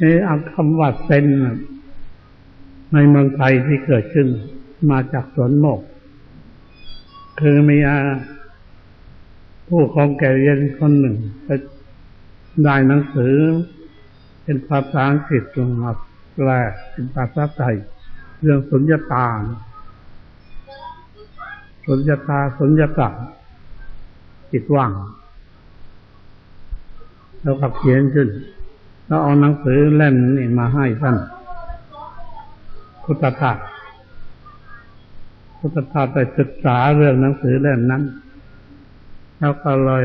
นี่เอาคำว่าเซนในเมืองไทยที่เกิดขึ้น มาจากสวนโมก คือมีผู้ของแก่เรียนคนหนึ่งได้หนังสือ เป็นภาษาอังกฤษลงมาแปลเป็นภาษาไทย เรื่องสุญญตา สุญญตาสุญญตาจิตว่าง แล้วก็เขียนขึ้น แล้วเอาหนังสือเล่มนี้มาให้ท่านพุทธทาสพุทธทาสไปศึกษาเรื่องหนังสือเล่มนั้น แล้วก็เลย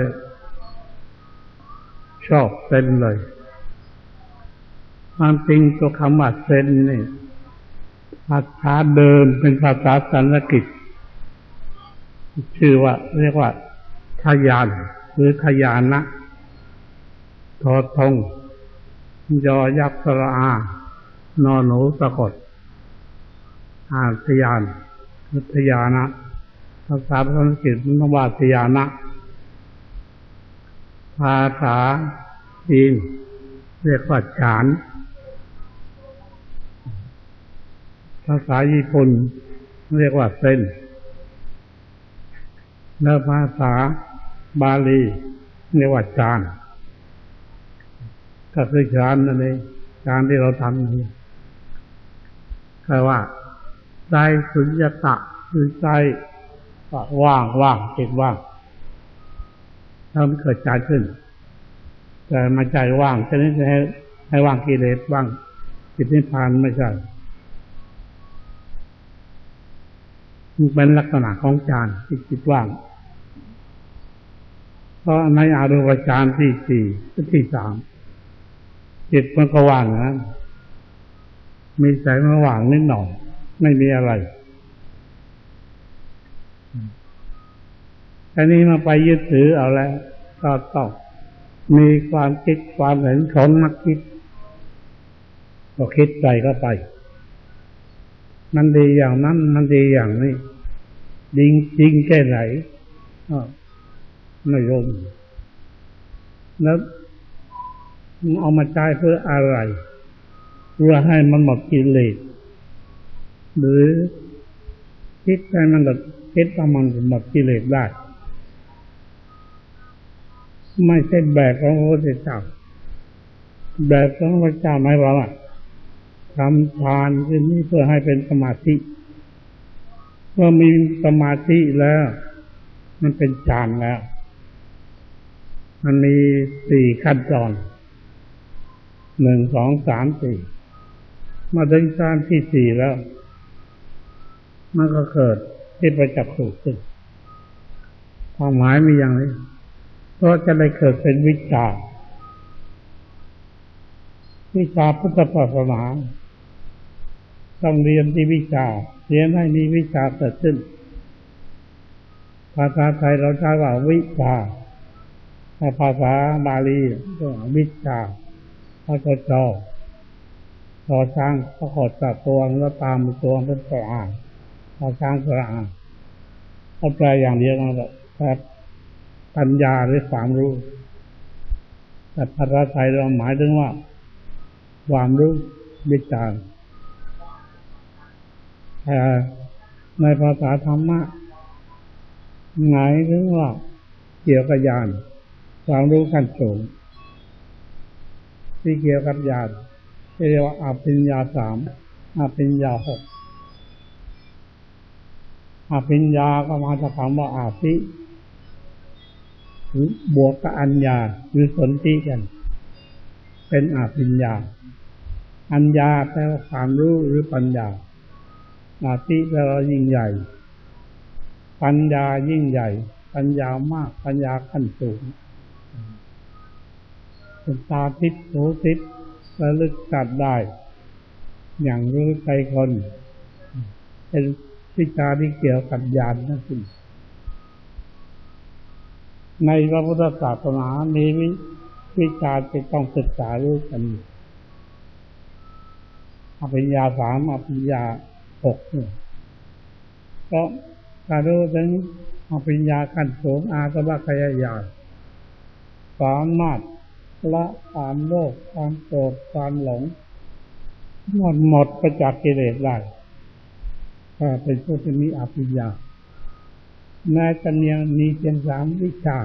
ชอบเซนเลยความจริงตัวคำว่าเซนนี่ภาษาเดิมเป็นภาษาสันสกฤตชื่อว่า เรียกว่าทยาน หรือทยานะทอทง ยอยักษ์สระอา นอนหนูสะกดอาทยานทยานะภาษาสันสกฤตมันว่าทยานะ ภาษาจีนเรียกว่าฉาน ภาษาญี่ปุ่นเรียกว่าเส้นแล้วภาษาบาลีเรียกว่าจาน ก็คือจานนั่นเองจานที่เราทำนี่คือว่าใจสุญญตะคือใจว่างว่างจิตว่างถ้ามันเกิดใจขึ้นแต่มาใจว่างจะนี้จะให้ให้ว่างกิเลสว่างจิตนิพพานไม่ใช่มันเป็นลักษณะของฌานที่จิตว่าง เพราะในอารูปฌานที่สี่ที่สาม จิตมันก็ว่างนะมีแสงระหว่างนิดหน่อย ไม่มีอะไรอันนี้มาไปยึดถือเอาแล้วก็ต้องมีความคิดความเห็นของนักคิดก็คิดใจก็ไป มันดีอย่างนั้น มันดีอย่างนี้จริงจริงแค่ไหนไม่รู้แล้ว เอามาใช้เพื่ออะไร เพื่อให้มันหมดกิเลสหรือคิดให้มันหมดคิดว่ามันหมดกิเลสได้ ไม่ใช่แบบของพระพุทธเจ้าแบบของพระเจ้าหมายว่าทำทานขึ้นนี้เพื่อให้เป็นสมาธิเมื่อมีสมาธิแล้ว มันเป็นฌานแล้ว มันมีสี่ขั้นตอน หนึ่งสองสามสี่มาถึงฌานที่สี่แล้ว มันก็เกิดที่ประจักษ์สุขขึ้นความหมายมีอย่างนี้เพราะจะได้เกิดเป็นวิชา วิชาพุทธศาสนาต้องเรียนที่วิชา เรียนให้มีวิชาเกิดขึ้น ภาษาไทยเราใช้ว่าวิชาถ้าภาษาบาลีก็วิชา พระเจ้าพอช้างพระขดจับตัวแล้วตามตัวเป็นสระอาพอช้างสระอาเขาแปลอย่างเดียวกันแบบปัญญาหรือความรู้ แต่ภาษาไทยเราหมายถึงว่า ความรู้วิจารณ์แต่ในภาษาธรรมะหมายถึงว่าเกี่ยวกับญาณความรู้ขั้นสูง ที่เกี่ยวกับญาณที่เรียกว่าอาปิญญาสามอาปิญญาหกอาปิญญาก็มาจากคำว่าอาภิบวกกับอัญญาหรือสนธิกัน เป็นอาปิญญา อัญญาแปลว่าความรู้หรือปัญญา อาติแปลว่ายิ่งใหญ่ ปัญญายิ่งใหญ่ ปัญญามาก ปัญญาขั้นสูง เป็นตาทิพย์หูทิพย์ระลึกจัดได้ อย่างรู้ใจคน เป็นวิชาที่เกี่ยวกับญาณนั่นเองในพระพุทธศาสนามีวิชาที่ต้องศึกษารู้กันอภิญญาสามอภิญญาหกก็การรู้ถึงอภิญญาขั้นสูงอาสวะขยายานสามารถ ละความโลภความโกรธความหลงหมดหมดไปจากกิเลสได้ถ้าเป็นผู้ที่มีอภิญญาแม้จะมีมีเพียงสามวิชา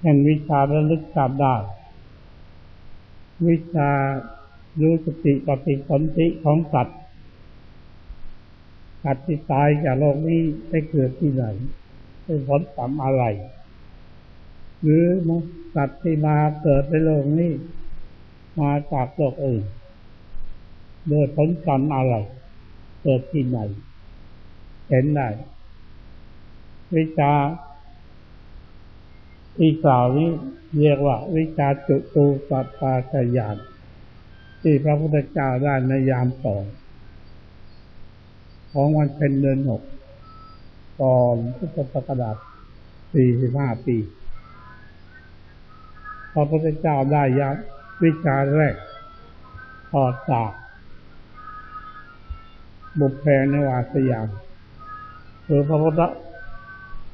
เห่นวิชาระลึกชาติได้วิชารู้สติปฏิสนธิของสัตว์สัตว์ที่ตายจากโลกนี้ได้เกิดที่ไหนเป็นผลกรรมอะไร หรือ สัตว์ที่มาเกิดในโลกนี้ มาจากโลกอื่นโดยผลกรรมอะไรเกิดที่ไหนเห็นได้วิชาที่กล่าวนี้เรียกว่า วิชาจุตูปปาจยานที่พระพุทธเจ้าได้ในยามต่อของวันเป็นเดือนหกก่อนพุทธศักราชสี่สิบห้าปี พระพุทธเจ้าได้ยาวิชาแรกถอดจากบุพเพในวาสยามคือพระพุทธ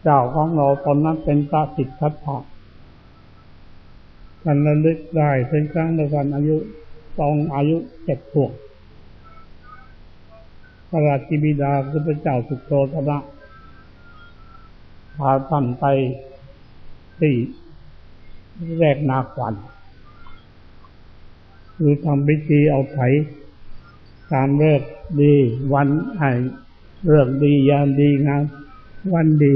เจ้าของเราตอนนั้นเป็นพระสิทธัตถะท่านระลึกได้เป็นครั้งในวันอายุตองอายุเจ็ดขวบพระราชิบิดาคือพระเจ้าสุโธทนะพาท่านไปที่ แรกนาขวัญคือทำพิธีเอาไถตามเลิกดี วันไอเลิกดียามดีงามวันดี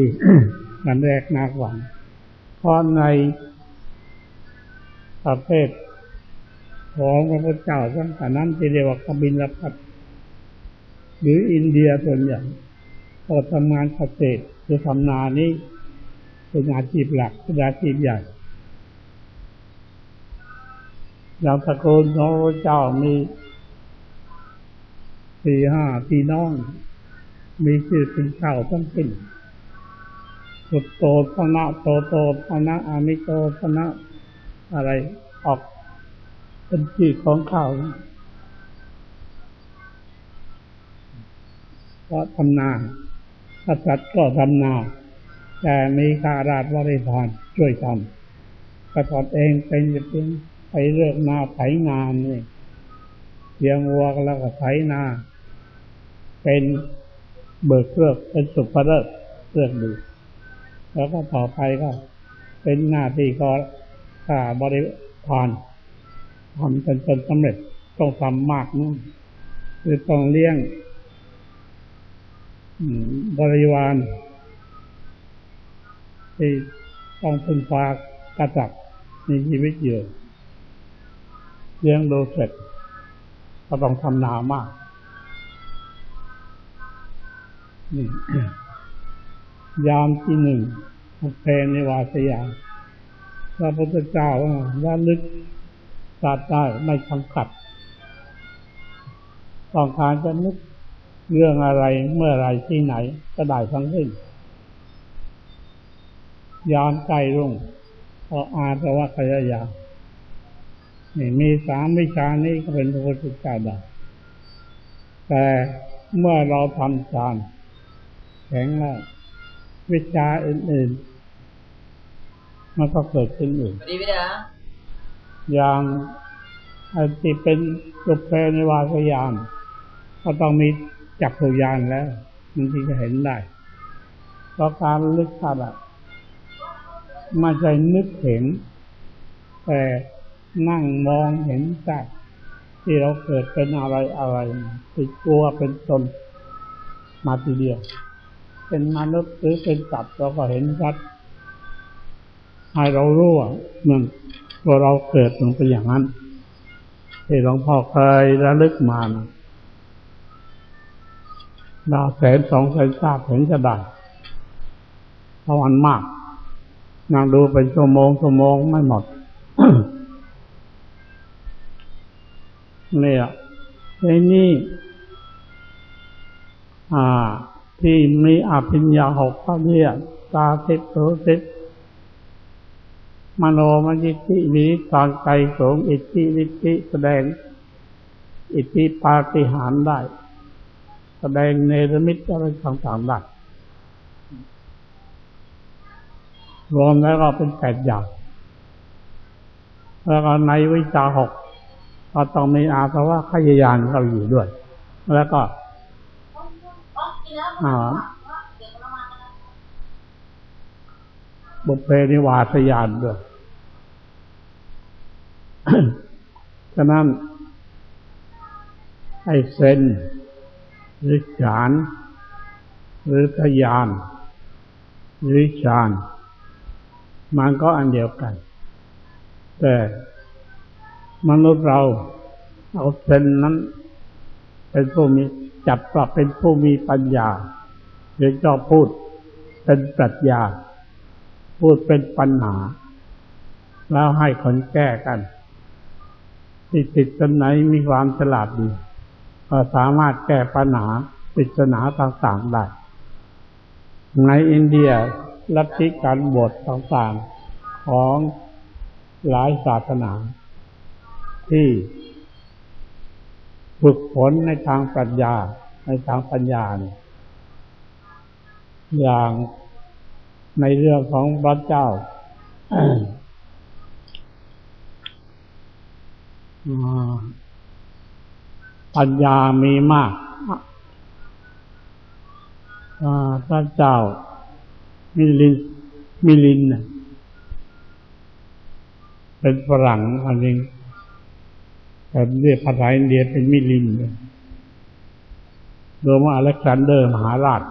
วันแรกนาขวัญเพราะในประเภทของพระพุทธเจ้าตั้งแต่นั้นที่เรียกว่ากบินลพัทหรืออินเดียส่วนใหญ่ก็ทำงานเกษตรคือทำนานี้เป็นอาชีพหลักเป็นอาชีพใหญ่ อย่างตระกูลของพระเจ้ามีสี่ห้าพี่น้อง มีชื่อเป็นเจ้าต้องเป็นสุดโตธนะโตโตธนะอามิโตธนะอะไรออกเป็นชื่อของเขาเพราะทำนาพระสัตว์ก็ทำนา แต่มีข้าราชบริพารช่วยทำกระตอดเองเป็นเพียง ไปเลือกนาไถงานนี่เลี้ยงวัวแล้วก็ไถนา เป็นเบิกเครือกเป็นสุภเลิกเครือกดู แล้วก็ต่อไปก็ เป็นหน้าที่ก็ข้าบริพารทำจนจนสำเร็จต้องทำมากนู่นคือต้องเลี้ยงบริวารที่ต้องพึ่งพากระจับมีชีวิตอยู่ เลี้ยงดูเสร็จก็ต้องทำนามากนี่ยามที่หนึ่งเพลในวาสยามพระพุทธเจ้าว่าลึกศาสตร์ได้ไม่จำกัดต้องการจะนึกเรื่องอะไรเมื่อไรที่ไหน ก็ได้ทั้งสิ้นย้อนใจรุ่งพออาตว่าขยายา นี่มีสามวิชานี้ก็เป็นพระพุทธเจ้าได้แต่เมื่อเราทำฌานแข็งแล้ววิชาอื่นๆมันก็เกิดขึ้นอีกอย่างที่เป็นสุเพในวาสยามก็ต้องมีจักรยานแล้วมันที่จะเห็นได้เพราะการลึกชาติมาใจนึกเห็นแต่ นั่งมองเห็นจักที่เราเกิดเป็นอะไรอะไรติดกลัวเป็นตนมาทีเดียว เป็นมนุษย์หรือเป็นสัตว์เราก็เห็นชัดให้เรารู้ว่ามันว่าเราเกิดลงเป็นอย่างนั้นที่หลวงพ่อเคยระลึกมานะดาวแสนสองแสนทราบเห็นจะได้เพราะมันมากนั่งดูเป็นชั่วโมงชั่วโมงไม่หมด เนี่ยในนี้อ่า ที่มีอภิญญาหกพระเรียตาทิพย์โสทิพย์มโนมยิธิวิทางใจสงอิทธิวิธิแสดง อิทธิปาฏิหาริย์ได้ แสดงเนรมิตอะไรต่างๆได้รวมแล้วก็เป็นแปดอย่าง แล้วก็ในวิชาหก ก็ต้องมีอาสวะขยายานเข้าอยู่ด้วย แล้วก็อ่าบุพเพนิวาสยานด้วยฉะนั้นไอ้เซนหรือฌาน หรือทยาน หรือฌาน มันก็อันเดียวกัน แต่ มนุษย์เรา เอาเซนนั้น เป็นผู้มีจับปรับเป็นผู้มีปัญญาหรือชอบพูดเป็นปรัชญา พูดเป็นปัญหา แล้วให้คนแก้กันที่ติดกันไหนมีความฉลาดดีก็สามารถแก้ปัญหาปริศนาต่างๆได้ ในอินเดียลัทธิการบวชต่างๆของหลายศาสนา ที่ฝึกฝนในทางปรัชญา ในทางปัญญาเนี่ยอย่างในเรื่องของพระเจ้าปัญญามีมากพระเจ้ามิลินมิลิน เป็นฝรั่งอันนี้แต่ เรียกภาษาอินเดียเป็นมิลินโดยว่าอเล็กซานเดอร์มหาราช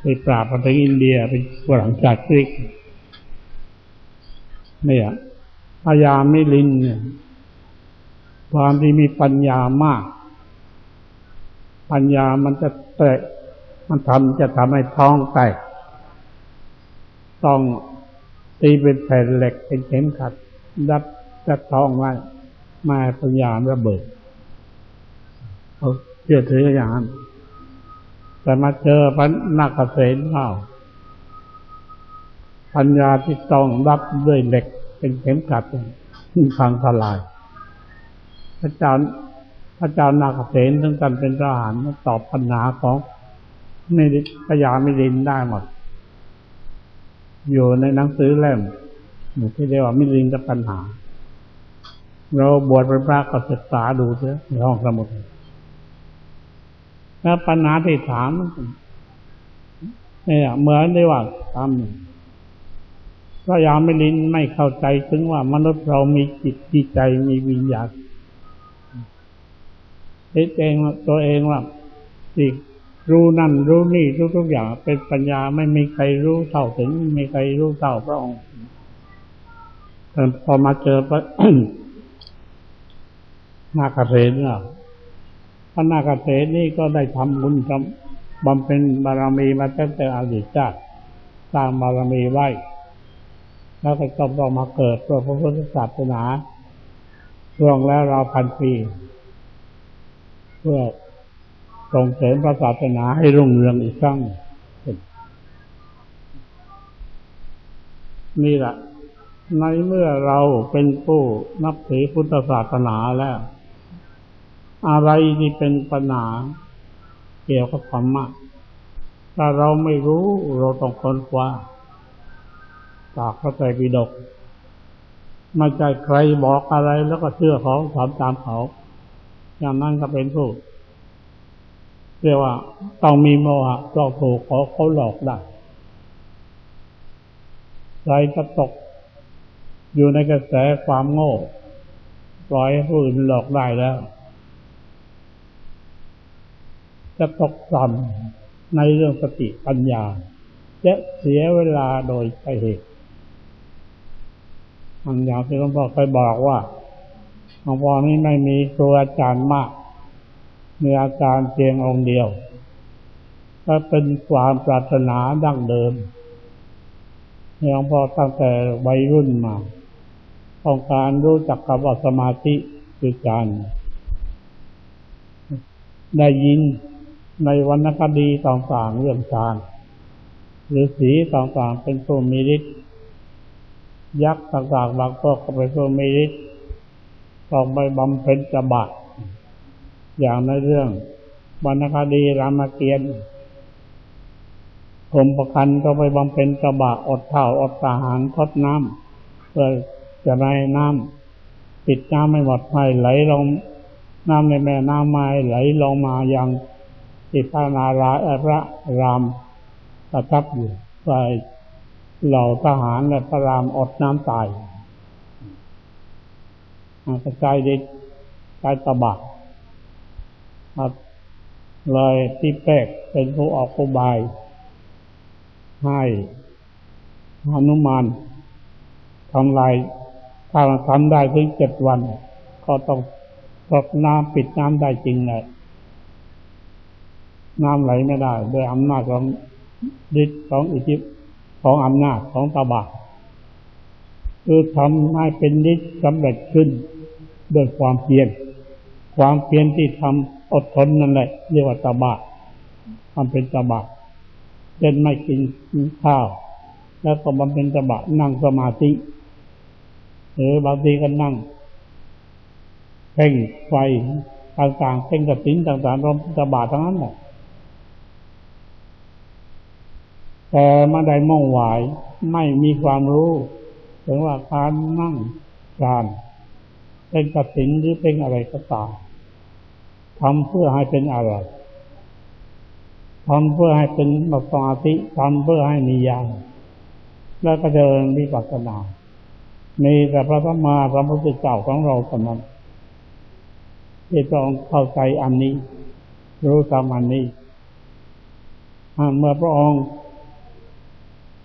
ไปปราบประเทศอินเดียเป็นฝรั่งจากกรีกเนี่ยพญามิลินเนี่ยความที่มีปัญญามาก ปัญญามันจะแตะมันทำจะทำให้ท้องแตก ต้องตีเป็นแผ่นเหล็กเป็นเข็มขัด ดัด จัดท้องไว้มาปัญญาระเบิดเขาเชื่อถืออย่างนั้นแต่มาเจอพันนักเกษตรเข้าปัญญาที่ต้องรับด้วยเหล็กเป็นเข็มขัดพังทลาย พระเจ้าพระเจ้านาคเษนทั้งกันเป็นทหารตอบปัญหาของไม่พยาไม่ดินได้หมด อยู่ในหนังสือเล่มที่เรียกว่ามิลินกับปัญหา เราบวชเป็นพระก็ศึกษาดูเถอะในห้องสมุดแล้วปัญหาที่ถามเนี่ยเหมือนได้ว่าทำพระยามิลินไม่เข้าใจถึงว่ามนุษย์เรามีจิตจิตใจมีวิญญาณคิดเองตัวเองว่าสิรู้นั่นรู้นี่ทุกทุกอย่าง เป็นปัญญาไม่มีใครรู้เท่าถึงไม่มีใครรู้เท่าพระองค์พอมาเจอพระ นาคเสนเนี่ยพระนาคเสนนี่ก็ได้ทำบุญทำบำเพ็ญบารมีมาตั้งแต่อดีตชาติสร้างบารมีไว้ แล้วก็ต้องมาเกิดเพื่อพระพุทธศาสนาช่วงแล้วเราพันปี เพื่อส่งเสริมพระศาสนาให้รุ่งเรืองอีกครั้งนี่แหละในเมื่อเราเป็นผู้นับถือพุทธศาสนาแล้ว อะไรที่เป็นปัญหาเกี่ยวกับธรรมะถ้าเราไม่รู้เราต้องค้นคว้าจากพระไตรปิฎกไม่ใช่ใครบอกอะไรแล้วก็เชื่อเขาทำตามเขา อย่างนั้นก็เป็นผู้เรียกว่าต้องมีโมหะเราถูกเขาเขาหลอกได้ใครจะตกอยู่ในกระแสความโง่ ปล่อยให้ผู้อื่นหลอกได้แล้ว จะตกต่ำในเรื่องสติปัญญา จะเสียเวลาโดยใช่เหตุมันอย่างที่หลวงพ่อเคยบอกว่าหลวงพ่อนี้ไม่มีครูอาจารย์มาก มีอาจารย์เพียงองค์เดียวก็เป็นความปรารถนาดั้งเดิมหลวงพ่อตั้งแต่วัยรุ่นมาต้องการรู้จักคำว่าสมาธิคือการได้ยิน ในวรรณคดีต่างๆเรื่องฌานหรือสีต่างๆเป็นผู้มีฤทธิ์ยักษ์ต่างๆบางพวกก็เป็นผู้มีฤทธิ์ต้องไปบำเพ็ญจะบาอย่างในเรื่องวรรณคดีรามเกียรติผมประคันก็ไปบำเพ็ญกระบะอดเท่าอดตาหารทดน้ำเพื่อจะในน้ำปิดน้ำไม่หมดไม่ไหลลงน้ำในแม่น้ำไม้ไหลลงมายัง ที่พระนาราพระรามประทับอยู่ไปเหล่าทหารและพระรามอดน้ำตายกระจายเด็กกายตบะครับเลยที่แปกเป็นผู้ออกอุบาย ให้หนุมานทำลายถ้าทำได้ถึงเจ็ดวัน ก็ต้องตกน้ำปิดน้ำได้จริงเลย น้ำไหลไม่ได้ด้วยอำนาจของฤทธิ์ของอิทธิของอำนาจของตาบะคือทำให้เป็นฤทธิ์สำเร็จขึ้นด้วยความเพียรความเพียรที่ทำอดทนนั่นแหละเรียกว่าตาบะทำเป็นตาบะเช่นไม่กินข้าว แล้วก็บำเพ็ญตบะนั่งสมาธิหรือบางทีก็นั่งเพ่งไฟต่างๆเพ่งกระสินต่างๆรวมตบะทั้งนั้นแหละ แต่มาได้มองหวายไม่มีความรู้ ถึงว่าการนั่งการเป็นกสินหรือเป็นอะไรก็ตามทำเพื่อให้เป็นอะไรทำเพื่อให้เป็นมสมาธิทำเพื่อให้มีญาณแล้วก็เดินวิปัสสนา มีแต่พระธรรมาพระพุทธเจ้าของเราเท่านั้นที่ต้องเข้าใจอันนี้ รู้ตามอันนี้เมื่อพระองค์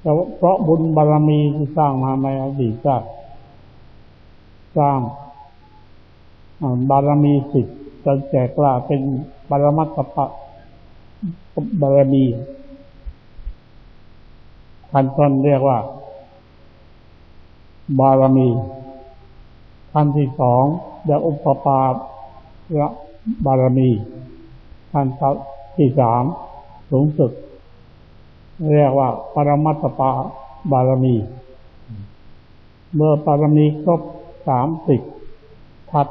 เพราะบุญบารรมีที่สร้างมาในอดีตก็สร้างบารมีสิทธิ์จนแก่กล้าเป็นบารมัตปะบารมีขั้นต้นเรียกว่า บารมีขั้นที่สองเรียกอุปปาระบารมีขั้นที่สามสูงสุด เรียกว่า ปรมัตถปาบารมี เมื่อปารมีครบสามสิบทัด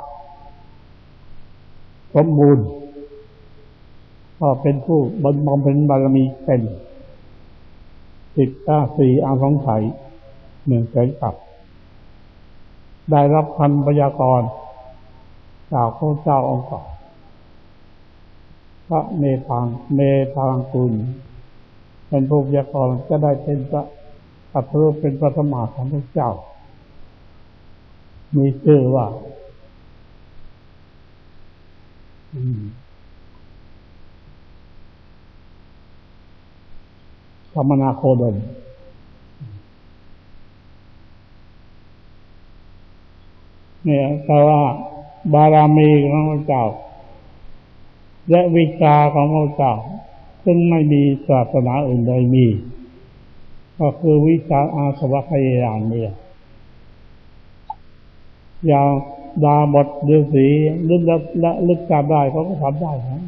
สมบูรณ์ก็เป็นผู้บรรบำเพ็ญบารมีเป็นสิบก้าสี่อาสงไขยหนึ่งแสนกับ ได้รับคันพยากรจากพระเจ้าองค์ก่อนพระเมธังเมธังกุล เป็นผู้พยากรณ์จะได้เป็นพระอัตรูเป็นพระสมมาของพระเจ้า มีชื่อว่าธรรมนาโคดมเนี่ยแต่ว่าบารามีของพระเจ้า และวิชาของพระเจ้า ซึ่งไม่มีศาสนาอื่นใดมี ก็คือวิชาอาสวะพยายามเนี่ยอย่างดาบทเดือสีลึกและลึกจำได้เขาก็ทำได้นะ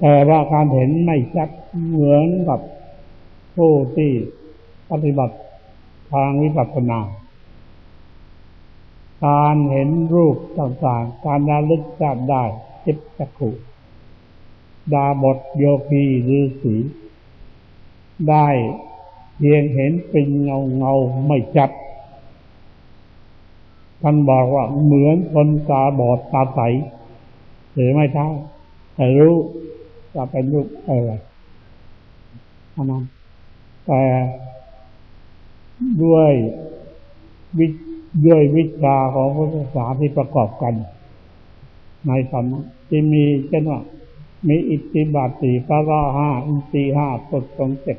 แต่ว่าการเห็นไม่ชัดเหมือนกับผู้ที่ปฏิบัติทางวิปัสสนา การเห็นรูปต่างๆ การระลึกจำได้จิตจักขุ ดาบทโยคีฤาษีได้เพียงเห็นเป็นเงาเงาไม่จัดท่านบอกว่าเหมือนคนตาบอดตาใสหรือไม่ท้าแต่รู้จะเป็นรูปอะไรอันนั้นแต่ด้วยวิด้วยวิชาของพุทธศาสนาที่ประกอบกัน ในธรรมที่มีเช่นว่า มีอิทธิบาทสี่พระราห้าอินทรีห้าปดสองเจ็ด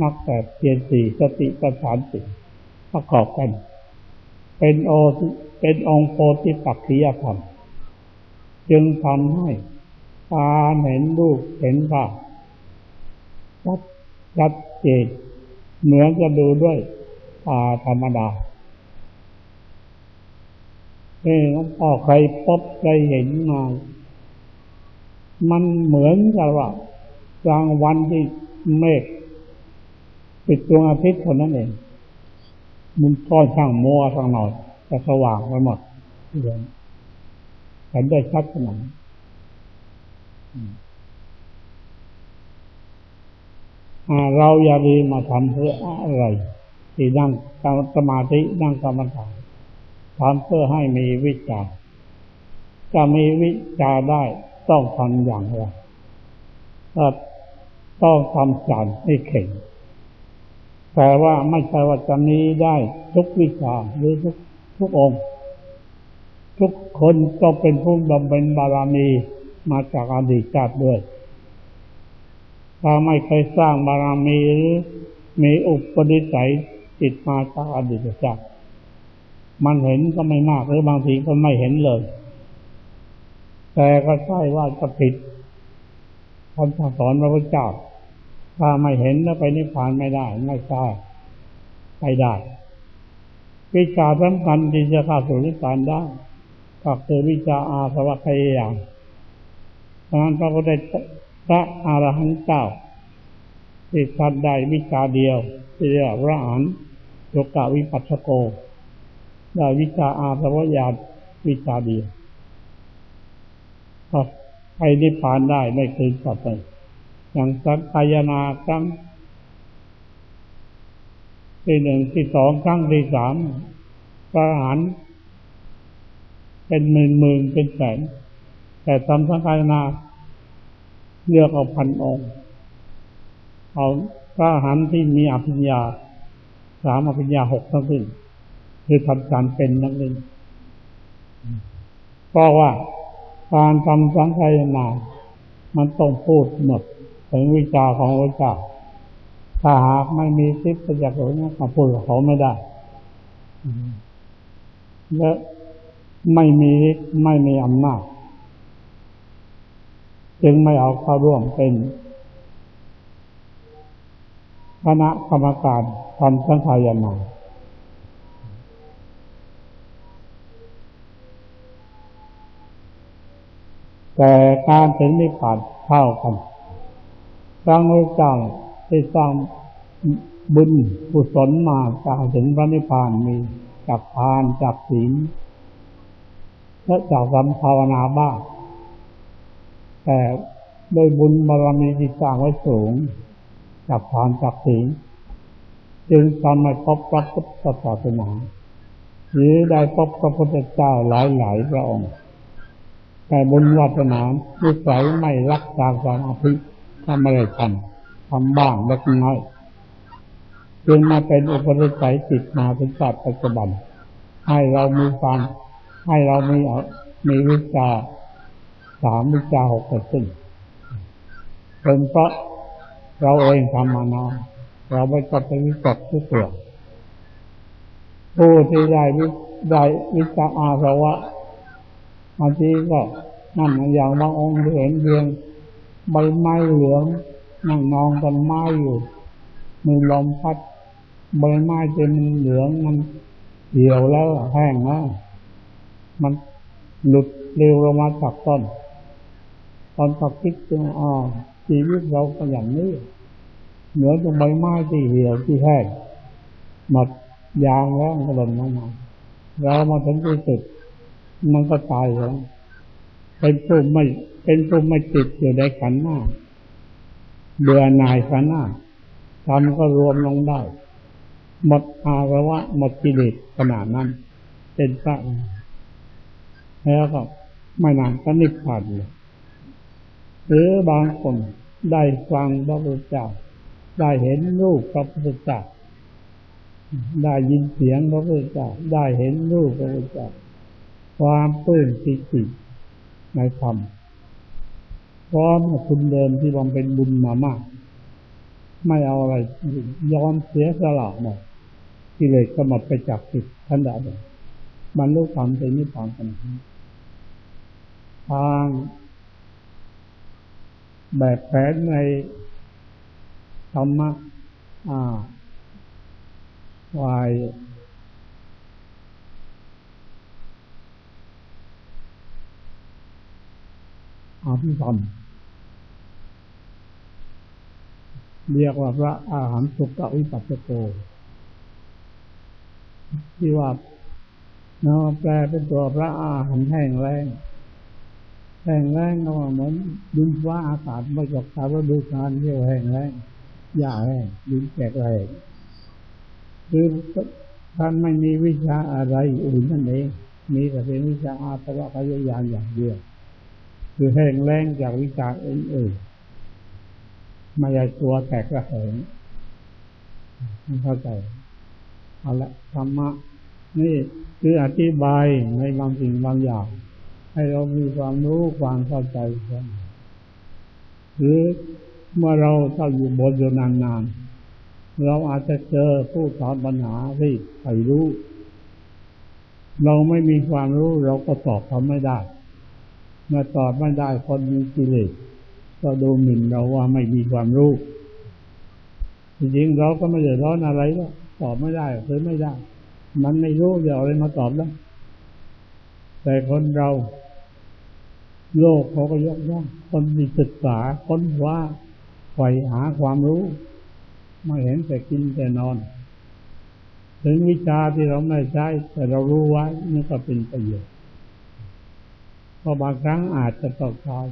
นักแปดเพียรสี่สติประสานสี่ประกอบกัน เป็นโอเป็นองค์โพธิปักขียธรรม จึงทำให้ตาเห็นรูปเห็นภาพชัดชัดเจนเหมือนจะดูด้วยตาธรรมดาเอ้พอใครพบใครเห็นมา มันเหมือนกับว่ากลางวันที่เมฆปิดดวงอาทิตย์เท่านั้นเอง มันก้อนช่างมัวช่างหน่อยแต่สว่างไปหมดเห็นเห็นได้ชัดขนาดเราอย่าดีมาทำเพื่ออะไรที่นั่งสมาธินั่งกรรมฐานทำเพื่อให้มีวิจารจะมีวิจารได้ ต้องทำอย่างไรต้องทำจันให้เข่งแต่ว่าไม่ใช่ว่าจะมีได้ทุกวิชาหรือทุกทุกองค์ ทุกคนต้องเป็นผู้บำเพ็ญบารมีมาจากอดีตชาติด้วย ถ้าไม่เคยสร้างบารมีหรือมีอุปนิสัยติดมาจากอดีตชาติ มันเห็นก็ไม่มากหรือบางทีก็ไม่เห็นเลย แต่ก็ใช่ว่าจะผิดคำสอนพระพุทธเจ้า ถ้าไม่เห็นแล้วไปนิพพานไม่ได้ ไม่ใช่ไปได้วิชาสำคัญที่จะเข้าสู่นิพพานได้ก็คือวิชาอาสวะพยายามดังนั้นพระพุทธพระอรหันต์เจ้าที่ท่านได้วิชาเดียวที่เรียกพระอรหันต์โยกาวิปัสสโก ได้วิชาอาสวะญาณวิชาเดียว ไปนิพพานได้ไม่คืนกลับไปอย่างสังขายนาครั้งที่หนึ่งที่สองครั้งที่สามพระอรหันเป็นหมื่นหมื่นเป็นแสน แต่ทำสังขานาเลือกเอาพันองค์เอาพระอรหันที่มีอภิญญาสามอภิญญาหกทั้งสิ้นคือทำการเป็นนั่นเองเพราะว่า การทำสังขายนามันต้องพูดหมดถึงวิชาของพระเจ้าถ้าหากไม่มีทิพย์ประจักษ์เนี่ยมาพูดกับเขาไม่ได้และไม่มีไม่มีอำนาจจึงไม่เอาเข้าร่วมเป็นคณะกรรมการทำสังขายนา แต่การถึงนิพพานเท่ากันครั้งพระเจ้าได้สร้างบุญกุศลมาจากถึงพระนิพพานมีจากทานจากศีลและจากสัมภาวนาบ้างแต่โดยบุญบารมีที่สร้างไว้สูงจากทานจากศีลจึงทำให้พบพระพุทธศาสนาหรือได้พบพระพุทธเจ้าหลายหลายพระองค์ แต่บุญวัฒนาวิสัยไม่รักษาความอภิถ้าไม่ได้ทำทำบ้างเล็กน้อยจึงมาเป็นอุปนิสัยติดมาเป็นศาสตร์ปัจจุบัน ให้เรามีความให้เรามีมีวิชาสามวิชาหกเส้นเป็นเพราะเราเองทำมานานเราไม่ต้องไปวิจักทุกเรื่องผู้ที่ได้วิได้วิชาอาสวะ บางทีก็นั่นอย่างบางองค์เห็นเพียงใบไม้เหลืองนั่งนองกันไม้อยู่มีลมพัดใบไม้จนเหลืองมันเหี่ยวแล้วแห้งแล้วมันหลุดเร็วลงมาจากต้นตอนตักคิดจึงอ๋อชีวิตเราก็อย่างนี้ เหนือตรงใบไม้ที่เหี่ยวที่แห้งหมดยางแล้วก็หล่นลงมาเรามาถึงที่สุด มันก็ตายแล้วเป็นผู้ไม่ เป็นผู้ไม่ติดอยู่ในขันหน้าเบื่อหน่ายขันหน้าทำก็รวมลงได้ หมดอาระวะ หมดกิเลสขนาดนั้น เป็นพระแล้วก็ไม่นานก็นิพพานเลยหรือบางคนได้ฟังพระพุทธเจ้า ได้เห็นรูปพระพุทธเจ้า ได้ยินเสียงพระพุทธเจ้า ได้เห็นรูปพระพุทธเจ้า ความปลื้มปิติในธรรมพร้อมกับคุณเดิมที่บำเป็นบุญมามาก ไม่เอาอะไรยอมเสียสละหมดกิเลสก็หมดไปจากจิตทันดาเดบรรลุธรรมเป็นนิพพานกันทางแบบแผนในธรรมะอ่า วาย อาภิธรรมเรียกว่าพระอาหารสุกวิปัสสโก ที่ว่าเนาแปลเป็นตัวพระอาหารแห้งแรงแห้งแรงก็เหมือนดินฟ้าอากาศไม่จบสาวดูการเที่ยวแห้งแรงหญ้าแห้งดินแตกแรงคือท่านไม่มีวิชาอะไรอื่นนั่นเองมีแต่เป็นวิชาอาสวะพยายามอย่างเดียว คือแห้งแล้งจากวิชาอื่นๆม่ใช่ตัวแตกกระเหินไม่เข้าใจ เอาละธรรมะ นี่คืออธิบายในบางสิ่งบางอย่าง ให้เรามีความรู้ความเข้าใจกันหรือเมื่อเราเข้าอยู่บนอยู่นานๆ เราอาจจะเจอผู้สอนปัญหาที่ใครรู้ เราไม่มีความรู้เราก็ตอบเขาไม่ได้ เมื่อตอบไม่ได้คนมีกิเลสก็ดูหมิ่นเราว่าไม่มีความรู้จริงๆเราก็ไม่เดือดร้อนอะไรหรอกตอบไม่ได้หรือไม่ได้ มันไม่รู้จะเอาอะไรมาตอบแล้วแต่คนเรา โลกเขาก็ยกย่องคนมีศึกษาค้นว่าใฝ่หาความรู้ ไม่เห็นแต่กินแต่นอน ถึงวิชาที่เราไม่ใช้แต่เรารู้ไว้นี่ก็เป็นประโยชน์ เพราะบางครั้งอาจจะตกทาย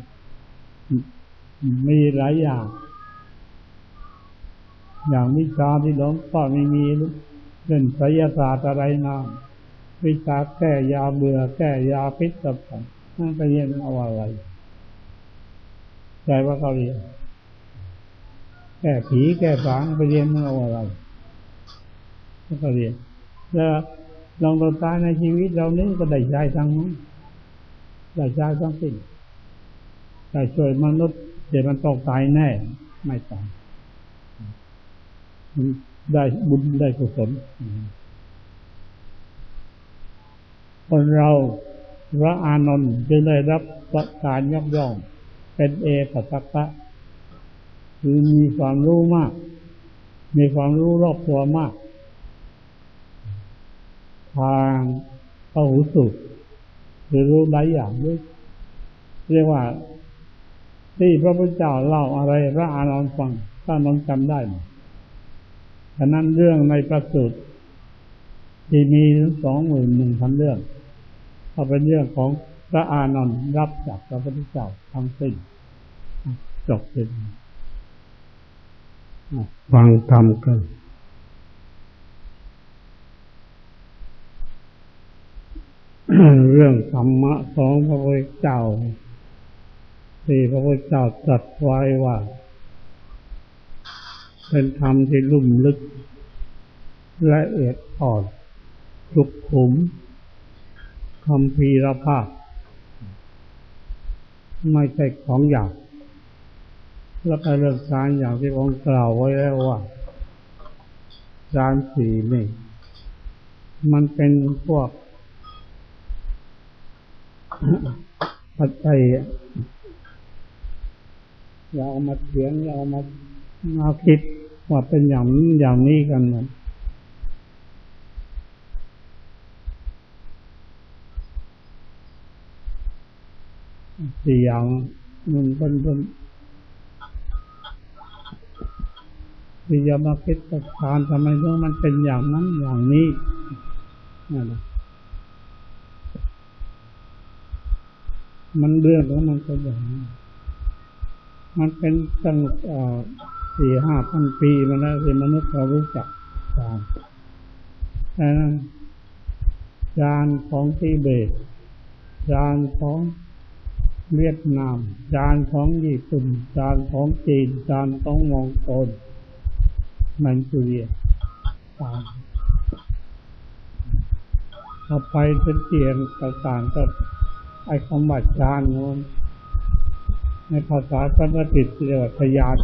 มีหลายอย่าง อย่างวิชาที่หลวงพ่อไม่มีเรื่องไสยศาสตร์อะไรนาวิชาแก้ยาเบื่อ แก้ยาพิษกับผมนั่นไปเรียนเอาอะไรใจว่าเขาเรียนแก้ผีแก้สางไปเรียนเอาอะไรก็เรียนแล้วลองตัวตายในชีวิตเรานี้ก็ได้ใจทั้งนั้น ได้ใจทั้งสิ้นได้ช่วยมนุษย์เดี๋ยวมันต้องตายแน่ ไม่ตายได้บุญได้กุศลคนเราพระอานนท์จึงได้รับประการยกย่อง เป็นเอตตัคคะคือมีความรู้มาก มีความรู้รอบตัวมาก ทางพระหูสุข อรู้หลายอย่างด้วยเรียกว่าที่พระพุทธเจ้าเล่าอะไรพระอานนท์ฟังถ้านนท์จำได้ไหมฉะนั้นเรื่องในประสูตรที่มีถึงสองหมื่นหนึ่งพันเรื่องก็เป็นเรื่องของพระอานนท์รับจากพระพุทธเจ้าทั้งสิ้นจบเป็นฟังธรรมกัน เรื่องธรรมะของพระพุทธเจ้าที่พระพุทธเจ้าตรัสไว้ว่า เป็นธรรมที่ลุ่มลึกละเอียดอ่อนสุขุมคำพีรภาพ ไม่ใช่ของอยากแล้วก็เรื่องการอย่างที่ผมกล่าวไว้แล้วว่าการสี่นี่มันเป็นพวก ปัจจัยเราเอามาเถียงเราเอามามาคิดว่าเป็นอย่างนี้อย่างนี้กันนะสี่อย่างมันเป็นเป็นที่จะมาคิดประทานทำไมเรื่องมันเป็นอย่างนั้นอย่างนี้นั่นแหละ มันเรื่องของมันเป็อย่างมันเป็นตั้งสี่ห้าพันปีมาแล้วที่มนุษย์เรารู้จักจานแต่นั้นจานของทิเบตจานของเวียดนามจานของญี่ปุ่นจานของจีนจานของมองโกลมันจุเรียตามพอไปเซียงต่างๆก็ ไอ้คำว่าฌานโน้นในภาษาสันสกฤตเรียกว่าทยาน